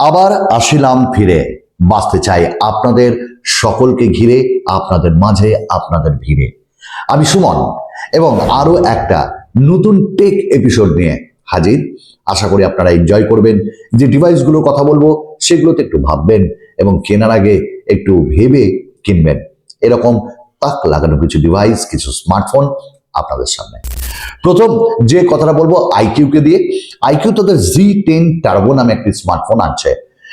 আবার আসিলাম ফিরে। বাঁচতে চাই আপনাদের সকলকে ঘিরে, আপনাদের মাঝে, আপনাদের ভিড়ে। আমি সুমন এবং আরও একটা নতুন টেক এপিসোড নিয়ে হাজির। আশা করি আপনারা এনজয় করবেন। যে ডিভাইসগুলোর কথা বলব, সেগুলোতে একটু ভাববেন এবং কেনার আগে একটু ভেবে কিনবেন। এরকম তাক লাগানো কিছু ডিভাইস কিছু স্মার্টফোন আপনাদের সামনে। প্রথম যে কথাটা বলব আইকিউকে দিয়ে আইকিউ তাদের জি টেন টার্বো নামে একটি স্মার্টফোন আনছে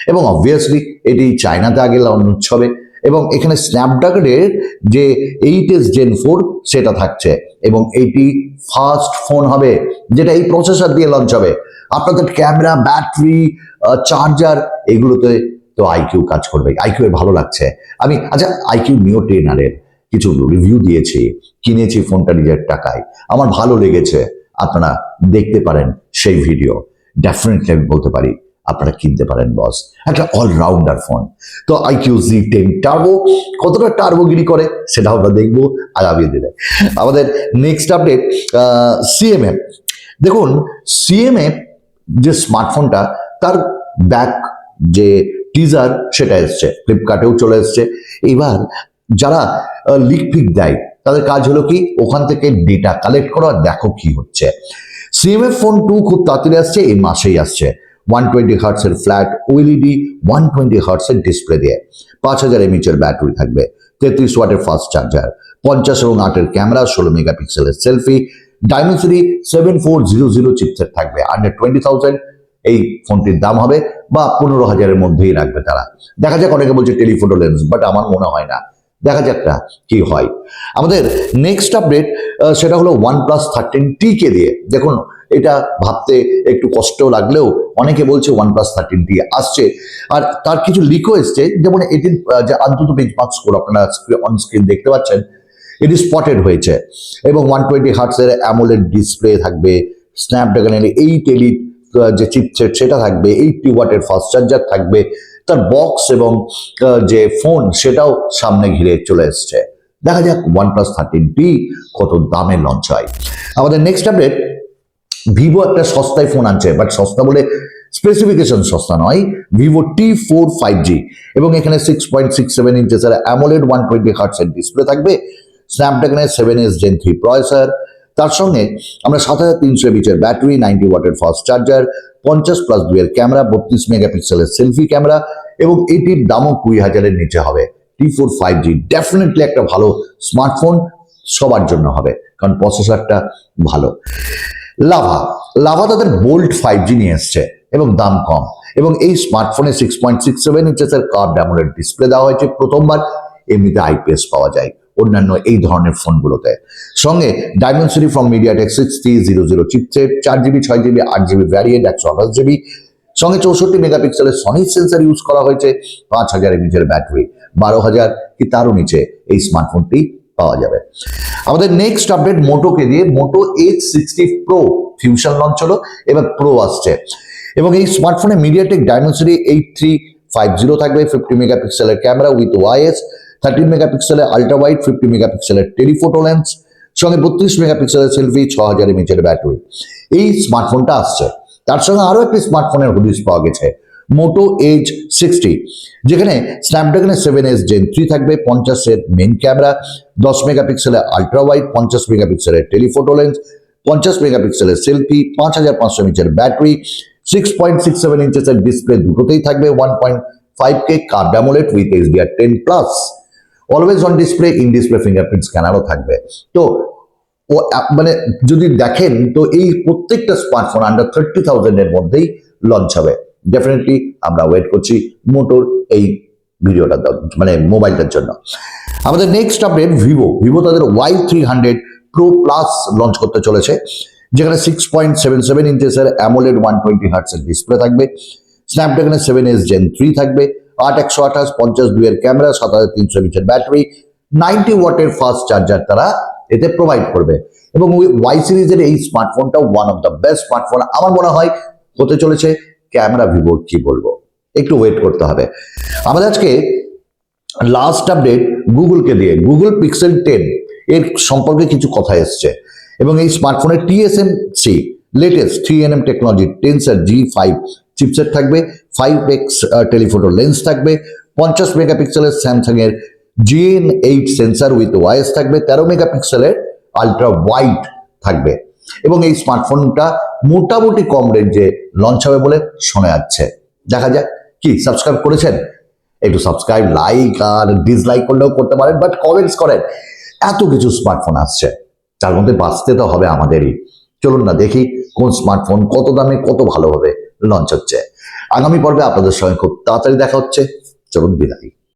এবং অবভিয়াসলি এটি চায়নাতে আগে লঞ্চ হবে এবং এখানে স্ন্যাপড্রাগনের যে এইট এস জেন ফোর সেটা থাকছে এবং এইটি ফার্স্ট ফোন হবে, যেটা এই প্রসেসর দিয়ে লঞ্চ হবে। আপনাদের ক্যামেরা ব্যাটারি চার্জার এগুলোতে তো আইকিউ কাজ করবে। আইকিউ ভালো লাগছে। আমি আচ্ছা আইকিউ নিও টেনারের কিছু রিভিউ দিয়েছি, কিনেছি ফোনটা নিজের টাকায়। আমার ভালো লেগেছে, আপনারা দেখতে পারেন সেই ভিডিও ডেফিনেটলি আমি বলতে পারি, আপনারা কিনতে পারেন বস একটা অলরাউন্ডার ফোন তো আইকিউ জি টেন টার্বো কতটা টার্বোগিরি করে সেটা আমরা দেখব আগামী দিনে আমাদের নেক্সট আপডেট সিএমএ দেখুন সিএমএ যে স্মার্টফোনটা তার ব্যাক যে টিজার সেটা এসছে। ফ্লিপকার্টেও চলে এসছে। এবার যারা লিক ফিক দেয়, তাদের কাজ হলো কি? ওখান থেকে ডেটা কালেক্ট করা, দেখো কি হচ্ছে। সিএমএফ ফোন টু খুব তাড়াতাড়ি আসছে, এই মাসেই আসছে। ওয়ান টোয়েন্টি হার্টসের ফ্ল্যাট ওএলইডি ওয়ান টোয়েন্টি হার্টসের ডিসপ্লে দিয়ে। পাঁচ হাজার এমএচের ব্যাটারি থাকবে। তেত্রিশ ওয়াটের ফাস্ট চার্জার পঞ্চাশ এবং আটের ক্যামেরা ষোলো মেগাপিক্সেলের selfie Dimensity seven four zero zero chipset থাকবে। আন্ডার টোয়েন্টি থাউজেন্ড এই ফোনটির দাম হবে, বা পনেরো হাজারের মধ্যেই রাখবে তারা। দেখা যাক অনেকে বলছে টেলিফোটো লেন্স বাট আমার মনে হয় না। দেখা যাক না কি হয়। আমাদের নেক্সট আপডেট সেটা হলো ওয়ান প্লাস থার্টিন টি কে দিয়ে। দেখুন, এটা ভাবতে একটু কষ্ট লাগলেও অনেকে বলছে ওয়ান প্লাস থার্টিন টি আসছে। আর তার কিছু লিকও এসছে, যেমন এটির যে অন্তত বেঞ্চমার্ক স্কোর আপনারা অন স্ক্রিন দেখতে পাচ্ছেন, এটি স্পটেড হয়েছে। এবং ওয়ান টোয়েন্টি হার্টসের অ্যামোলেড ডিসপ্লে থাকবে স্ন্যাপড্রাগনের এই এলিট যে চিপসেট সেটা থাকবে এইটটি ওয়াটের ফাস্ট চার্জার থাকবে তার বক্স এবং যে ফোন সেটাও সামনে ঘিরে চলে এসছে। দেখা যাক ওয়ান প্লাস থার্টিন টি কত দামে লঞ্চ হয়। আমাদের নেক্সট আপডেট ভিভো একটা সস্তায় ফোন আনছে বাট সস্তা বলে স্পেসিফিকেশন সস্তা নয়, vivo T four five G এবং এখানে সিক্স পয়েন্ট সিক্স সেভেন ইঞ্চেসের অ্যামোলেড ওয়ান টোয়েন্টি হার্টসের ডিসপ্লে থাকবে। স্ন্যাপড্রাগনের seven S gen three processor তার সঙ্গে আমরা সাত হাজার তিনশো এমএচের ব্যাটারি নাইনটি ওয়াটের ফাস্ট চার্জার পঞ্চাশ প্লাস দুয়ের ক্যামেরা বত্রিশ মেগাপিক্সেলের সেলফি ক্যামেরা এবং এটির দামও কুড়ি হাজারের নিচে হবে। T four five G definitely একটা ভালো স্মার্টফোন সবার জন্য হবে, কারণ প্রসেসরটা ভালো। লাভা লাভা তাদের বোল্ট ফাইভ জি নিয়ে এসছে এবং দাম কম। এবং এই স্মার্টফোনে সিক্স পয়েন্ট সিক্স সেভেন ইঞ্চেসের কার্ভ ডিসপ্লে দেওয়া হয়েছে প্রথমবার, এমনিতে আইপিএস পাওয়া যায়। অন্যান্য এই ধরনের ফোনগুলোতে। সঙ্গে Dimensity from MediaTek six three zero zero chipset চার জিবি ছয় জিবি আট জিবি ভ্যারিয়েন্ট একশো আঠাশ জিবি সঙ্গে চৌষট্টি মেগাপিক্সেলের সনি সেন্সার ইউজ করা হয়েছে, পাঁচ হাজার এমএচের ব্যাটারি বারো হাজার কি তারও নিচে এই স্মার্টফোনটি পাওয়া যাবে। আমাদের নেক্সট আপডেট মোটোকে দিয়ে Moto H sixty pro fusion launch হলো, এবার প্রো আসছে। এবং এই স্মার্টফোনে MediaTek Dimensity eight three five zero থাকবে ফিফটি মেগাপিক্সেলের ক্যামেরা উইথ ওয়াইএস থার্টিন মেগাপিক্সেলের আলট্রা ওয়াইড ফিফটি মেগাপিক্সেলের টেলিফোটো লেন্স সঙ্গে বত্রিশ মেগাপিক্সেলের সেলফি ছ হাজার এমএচের ব্যাটারি এই স্মার্টফোনটা আসছে। তার সঙ্গে আরও একটি স্মার্টফোনের হুডিস পাওয়া গেছে মোটো এইচ সিক্সটি যেখানে স্ন্যাপড্রাগনের সেভেন এস জেন থ্রি থাকবে পঞ্চাশের মেন ক্যামেরা দশ মেগাপিক্সেলের আল্ট্রা ওয়াইড পঞ্চাশ মেগাপিক্সেলের টেলিফোটো লেন্স পঞ্চাশ মেগাপিক্সেলের সেলফি পাঁচ হাজার পাঁচশো এমএচের battery six point six seven ইঞ্চেসের display দুটোতেই থাকবে one point five K curved AMOLED with HDR ten plus always on display in display fingerprint স্ক্যানারও থাকবে। তো, ও মানে যদি দেখেন, তো এই প্রত্যেকটা স্মার্টফোন আন্ডার থার্টি থাউজেন্ডের মধ্যেই লঞ্চ হবে। ডেফিনেটলি আমরা ওয়েট করছি মোটোর এই ভিডিওটা মানে মোবাইলটার জন্য। আমাদের নেক্সট আপডেট ভিভো ভিভো তাদের Y three hundred pro plus launch করতে চলেছে। যেখানে সিক্স পয়েন্ট সেভেন সেভেন ইঞ্চেসের অ্যামোলেড ওয়ান টোয়েন্টি হার্টসের ডিসপ্লে থাকবে। স্ন্যাপড্রাগনের সেভেন এস জেন থ্রি থাকবে। আট একশো আঠাশ, পঞ্চাশ দুইয়ের ক্যামেরা, সাত হাজার তিনশো ইঞ্চের ব্যাটারি, নাইনটি ওয়াটের ফাস্ট চার্জার তারা এতে প্রোভাইড করবে। এবং ওয়াই সিরিজের এই স্মার্টফোনটা one of the best smartphone আমার মনে হয় হতে চলেছে ক্যামেরা ভিভোর কি বলব? একটু ওয়েট করতে হবে। আমাদের আজকে লাস্ট আপডেট গুগলকে দিয়ে গুগল পিক্সেল টেন এর সম্পর্কে কিছু কথা এসছে। এবং এই স্মার্টফোনের TSM C latest three N M technology Tensor G five chipset থাকবে ফাইভ এক্স টেলিফোটো লেন্স থাকবে, পঞ্চাশ মেগাপিক্সেলের স্যামসাং এর GN eight sensor with OIS থাকবে, তেরো মেগাপিক্সেলের আলট্রা ওয়াইড থাকবে। এবং এই স্মার্টফোনটা মোটামুটি কম রেঞ্জে লঞ্চ হবে বলে শোনা যাচ্ছে। দেখা যাক, কি সাবস্ক্রাইব করেছেন? একটু সাবস্ক্রাইব লাইক আর ডিসলাইক করলেও করতে পারেন বাট কমেন্টস করেন। এত কিছু স্মার্টফোন আসছে তার মধ্যে বাঁচতে তো হবে আমাদেরই। চলুন না দেখি কোন স্মার্টফোন কত দামে কত ভালোভাবে লঞ্চ হচ্ছে। আগামী পর্বে আপনাদের সঙ্গে খুব তাড়াতাড়ি দেখা হচ্ছে। চলুন বিদায়।